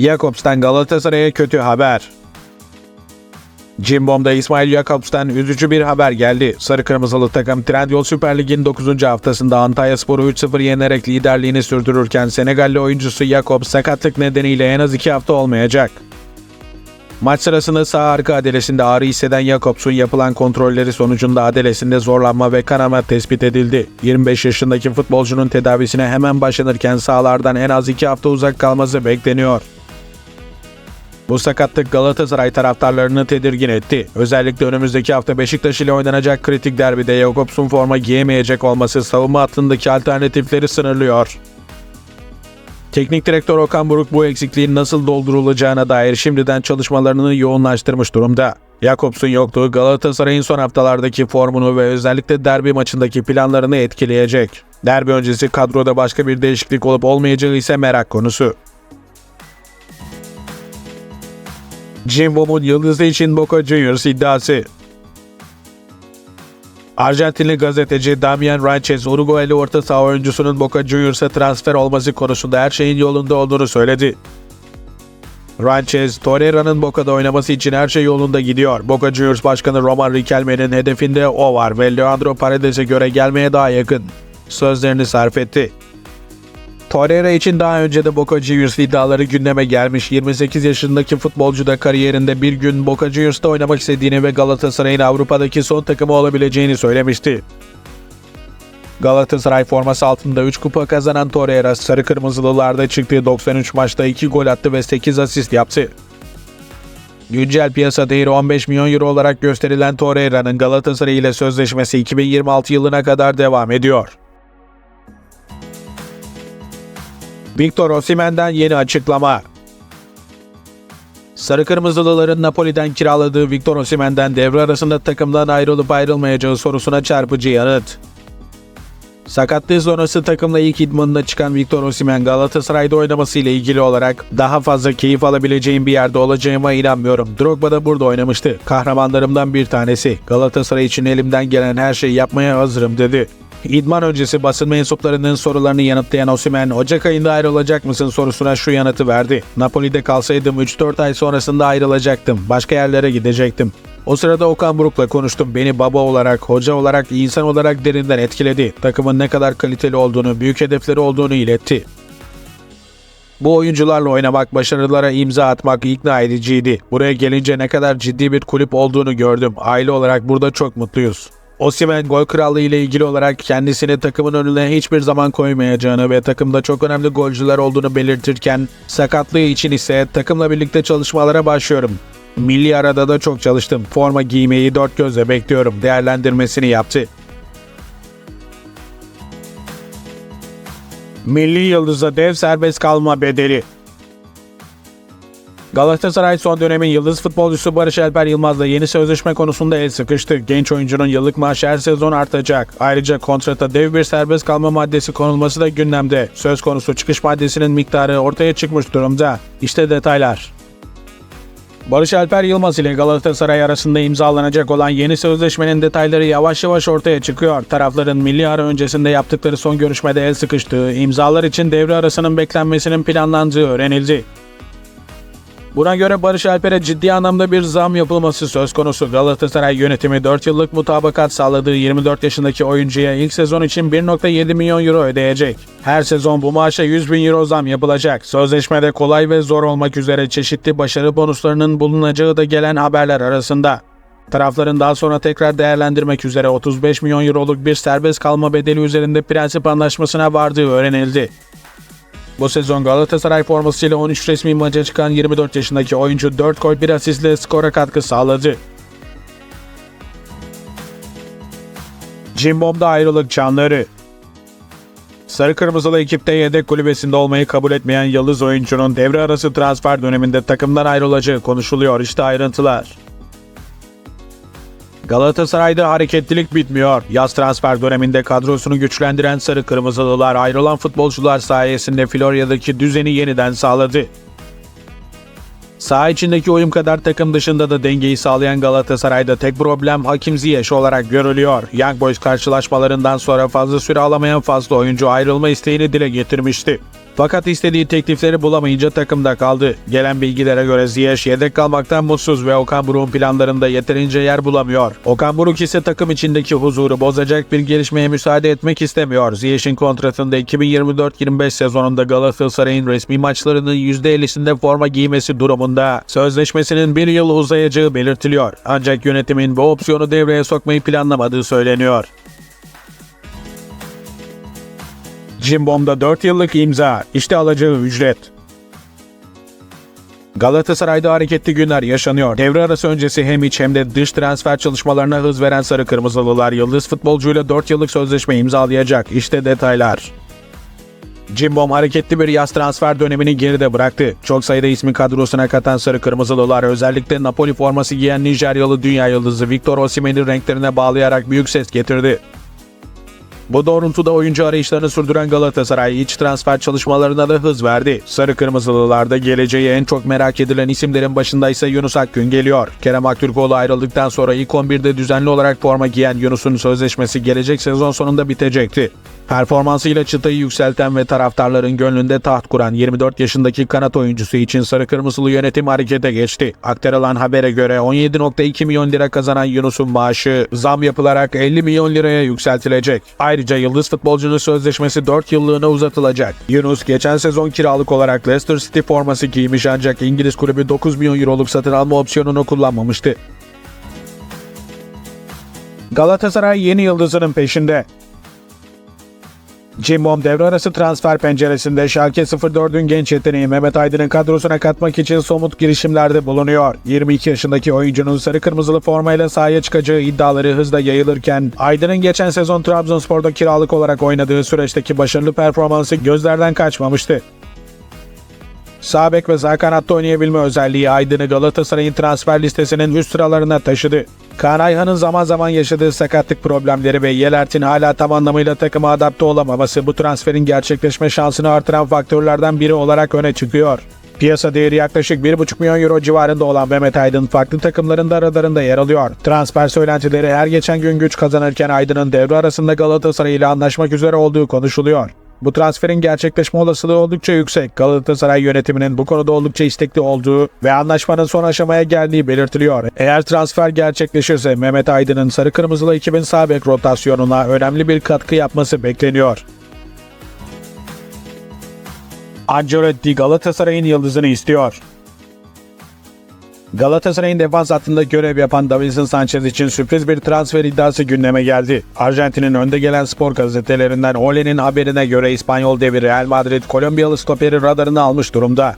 Jakobs'tan Galatasaray'a kötü haber. Cimbom'da İsmail Jakobs'tan üzücü bir haber geldi. Sarı Kırmızılı takım Trendyol Süper Lig'in 9. haftasında Antalya Spor'u 3-0 yenerek liderliğini sürdürürken Senegalli oyuncusu Jakobs sakatlık nedeniyle en az 2 hafta olmayacak. Maç sırasında sağ arka adelesinde ağrı hisseden Jakobs'un yapılan kontrolleri sonucunda adelesinde zorlanma ve kanama tespit edildi. 25 yaşındaki futbolcunun tedavisine hemen başlanırken sahalardan en az 2 hafta uzak kalması bekleniyor. Bu sakatlık Galatasaray taraftarlarını tedirgin etti. Özellikle önümüzdeki hafta Beşiktaş ile oynanacak kritik derbide Jakobs'un forma giyemeyecek olması savunma hattındaki alternatifleri sınırlıyor. Teknik direktör Okan Buruk bu eksikliğin nasıl doldurulacağına dair şimdiden çalışmalarını yoğunlaştırmış durumda. Jakobs'un yokluğu Galatasaray'ın son haftalardaki formunu ve özellikle derbi maçındaki planlarını etkileyecek. Derbi öncesi kadroda başka bir değişiklik olup olmayacağı ise merak konusu. Cimbom'un yıldızı için Boca Juniors iddiası. Arjantinli gazeteci Damian Ranches, Uruguaylı orta saha oyuncusunun Boca Juniors'a transfer olması konusunda her şeyin yolunda olduğunu söyledi. Ranches, Torreira'nın Boca'da oynaması için her şey yolunda gidiyor. Boca Juniors Başkanı Roman Riquelme'nin hedefinde o var ve Leandro Paredes'e göre gelmeye daha yakın. Sözlerini sarf etti. Torreira için daha önce de Boca Juniors iddiaları gündeme gelmiş. 28 yaşındaki futbolcu da kariyerinde bir gün Boca Juniors'ta oynamak istediğini ve Galatasaray'ın Avrupa'daki son takımı olabileceğini söylemişti. Galatasaray forması altında 3 kupa kazanan Torreira, Sarı Kırmızılılarda çıktığı 93 maçta 2 gol attı ve 8 asist yaptı. Güncel piyasa değeri 15 milyon euro olarak gösterilen Torreira'nın Galatasaray ile sözleşmesi 2026 yılına kadar devam ediyor. Victor Osimhen'den yeni açıklama. Sarı Kırmızılıların Napoli'den kiraladığı Victor Osimhen'den devre arasında takımdan ayrılıp ayrılmayacağı sorusuna çarpıcı yanıt. Sakatlığı sonrası takımla ilk idmanına çıkan Victor Osimhen Galatasaray'da oynaması ile ilgili olarak daha fazla keyif alabileceğim bir yerde olacağıma inanmıyorum. Drogba da burada oynamıştı. Kahramanlarımdan bir tanesi. Galatasaray için elimden gelen her şeyi yapmaya hazırım dedi. İdman öncesi basın mensuplarının sorularını yanıtlayan Osimhen, Ocak ayında ayrılacak mısın sorusuna şu yanıtı verdi. Napoli'de kalsaydım 3-4 ay sonrasında ayrılacaktım. Başka yerlere gidecektim. O sırada Okan Buruk'la konuştum. Beni baba olarak, hoca olarak, insan olarak derinden etkiledi. Takımın ne kadar kaliteli olduğunu, büyük hedefleri olduğunu iletti. Bu oyuncularla oynamak, başarılara imza atmak ikna ediciydi. Buraya gelince ne kadar ciddi bir kulüp olduğunu gördüm. Aile olarak burada çok mutluyuz. Osimhen gol krallığı ile ilgili olarak kendisini takımın önüne hiçbir zaman koymayacağını ve takımda çok önemli golcüler olduğunu belirtirken sakatlığı için ise takımla birlikte çalışmalara başlıyorum. Milli arada da çok çalıştım. Forma giymeyi dört gözle bekliyorum. Değerlendirmesini yaptı. Milli Yıldız'a dev serbest kalma bedeli. Galatasaray son dönemin yıldız futbolcusu Barış Alper Yılmaz'la yeni sözleşme konusunda el sıkıştı. Genç oyuncunun yıllık maaşı her sezon artacak. Ayrıca kontrata dev bir serbest kalma maddesi konulması da gündemde. Söz konusu çıkış maddesinin miktarı ortaya çıkmış durumda. İşte detaylar. Barış Alper Yılmaz ile Galatasaray arasında imzalanacak olan yeni sözleşmenin detayları yavaş yavaş ortaya çıkıyor. Tarafların milli ara öncesinde yaptıkları son görüşmede el sıkıştığı, imzalar için devre arasının beklenmesinin planlandığı öğrenildi. Buna göre Barış Alper'e ciddi anlamda bir zam yapılması söz konusu. Galatasaray yönetimi 4 yıllık mutabakat sağladığı 24 yaşındaki oyuncuya ilk sezon için 1.7 milyon euro ödeyecek. Her sezon bu maaşa 100 bin euro zam yapılacak. Sözleşmede kolay ve zor olmak üzere çeşitli başarı bonuslarının bulunacağı da gelen haberler arasında. Tarafların daha sonra tekrar değerlendirmek üzere 35 milyon euroluk bir serbest kalma bedeli üzerinde prensip anlaşmasına vardığı öğrenildi. Bu sezon Galatasaray formasıyla 13 resmi maça çıkan 24 yaşındaki oyuncu 4 gol 1 asistle skora katkı sağladı. Cimbom'da ayrılık çanları. Sarı Kırmızılı ekipte yedek kulübesinde olmayı kabul etmeyen Yıldız oyuncunun devre arası transfer döneminde takımdan ayrılacağı konuşuluyor. İşte ayrıntılar. Galatasaray'da hareketlilik bitmiyor. Yaz transfer döneminde kadrosunu güçlendiren Sarı Kırmızılılar ayrılan futbolcular sayesinde Florya'daki düzeni yeniden sağladı. Saha içindeki uyum kadar takım dışında da dengeyi sağlayan Galatasaray'da tek problem Hakim Ziyech olarak görülüyor. Young Boys karşılaşmalarından sonra fazla süre alamayan fazla oyuncu ayrılma isteğini dile getirmişti. Fakat istediği teklifleri bulamayınca takımda kaldı. Gelen bilgilere göre Ziyech yedek kalmaktan mutsuz ve Okan Buruk'un planlarında yeterince yer bulamıyor. Okan Buruk ise takım içindeki huzuru bozacak bir gelişmeye müsaade etmek istemiyor. Ziyech'in kontratında 2024-25 sezonunda Galatasaray'ın resmi maçlarının %50'sinde forma giymesi durumunda sözleşmesinin bir yıl uzayacağı belirtiliyor. Ancak yönetimin bu opsiyonu devreye sokmayı planlamadığı söyleniyor. Cimbom'da 4 yıllık imza, işte alacağı ücret. Galatasaray'da hareketli günler yaşanıyor. Devre arası öncesi hem iç hem de dış transfer çalışmalarına hız veren Sarı Kırmızılılar yıldız futbolcuyla 4 yıllık sözleşme imzalayacak. İşte detaylar. Cimbom hareketli bir yaz transfer dönemini geride bıraktı. Çok sayıda ismi kadrosuna katan Sarı Kırmızılılar özellikle Napoli forması giyen Nijeryalı dünya yıldızı Victor Osimhen'i renklerine bağlayarak büyük ses getirdi. Bu doğrultuda oyuncu arayışlarını sürdüren Galatasaray iç transfer çalışmalarına da hız verdi. Sarı Kırmızılılarda geleceği en çok merak edilen isimlerin başında ise Yunus Akgün geliyor. Kerem Aktürkoğlu ayrıldıktan sonra ilk 11'de düzenli olarak forma giyen Yunus'un sözleşmesi gelecek sezon sonunda bitecekti. Performansıyla çıtayı yükselten ve taraftarların gönlünde taht kuran 24 yaşındaki kanat oyuncusu için Sarı Kırmızılı yönetim harekete geçti. Aktarılan habere göre 17.2 milyon lira kazanan Yunus'un maaşı zam yapılarak 50 milyon liraya yükseltilecek. Ayrıca yıldız futbolcunun sözleşmesi 4 yıllığına uzatılacak. Yunus geçen sezon kiralık olarak Leicester City forması giymiş ancak İngiliz kulübü 9 milyon euroluk satın alma opsiyonunu kullanmamıştı. Galatasaray yeni yıldızının peşinde. Cimbom devre arası transfer penceresinde Schalke 04'ün genç yeteneği Mehmet Aydın'ın kadrosuna katmak için somut girişimlerde bulunuyor. 22 yaşındaki oyuncunun sarı kırmızılı formayla sahaya çıkacağı iddiaları hızla yayılırken Aydın'ın geçen sezon Trabzonspor'da kiralık olarak oynadığı süreçteki başarılı performansı gözlerden kaçmamıştı. Sağ bek ve sağ kanatta oynayabilme özelliği Aydın'ı Galatasaray'ın transfer listesinin üst sıralarına taşıdı. Kaan Ayhan'ın zaman zaman yaşadığı sakatlık problemleri ve Yelert'in hala tam anlamıyla takıma adapte olamaması bu transferin gerçekleşme şansını artıran faktörlerden biri olarak öne çıkıyor. Piyasa değeri yaklaşık 1,5 milyon euro civarında olan Mehmet Aydın farklı takımların da radarında yer alıyor. Transfer söylentileri her geçen gün güç kazanırken Aydın'ın devre arasında Galatasaray ile anlaşmak üzere olduğu konuşuluyor. Bu transferin gerçekleşme olasılığı oldukça yüksek. Galatasaray yönetiminin bu konuda oldukça istekli olduğu ve anlaşmanın son aşamaya geldiği belirtiliyor. Eğer transfer gerçekleşirse Mehmet Aydın'ın sarı kırmızılı 2000 sağ rotasyonuna önemli bir katkı yapması bekleniyor. Ancelotti Galatasaray'ın yıldızını istiyor. Galatasaray'ın defans hattında görev yapan Davinson Sanchez için sürpriz bir transfer iddiası gündeme geldi. Arjantin'in önde gelen spor gazetelerinden Ole'nin haberine göre İspanyol devi Real Madrid Kolombiyalı stoperi radarını almış durumda.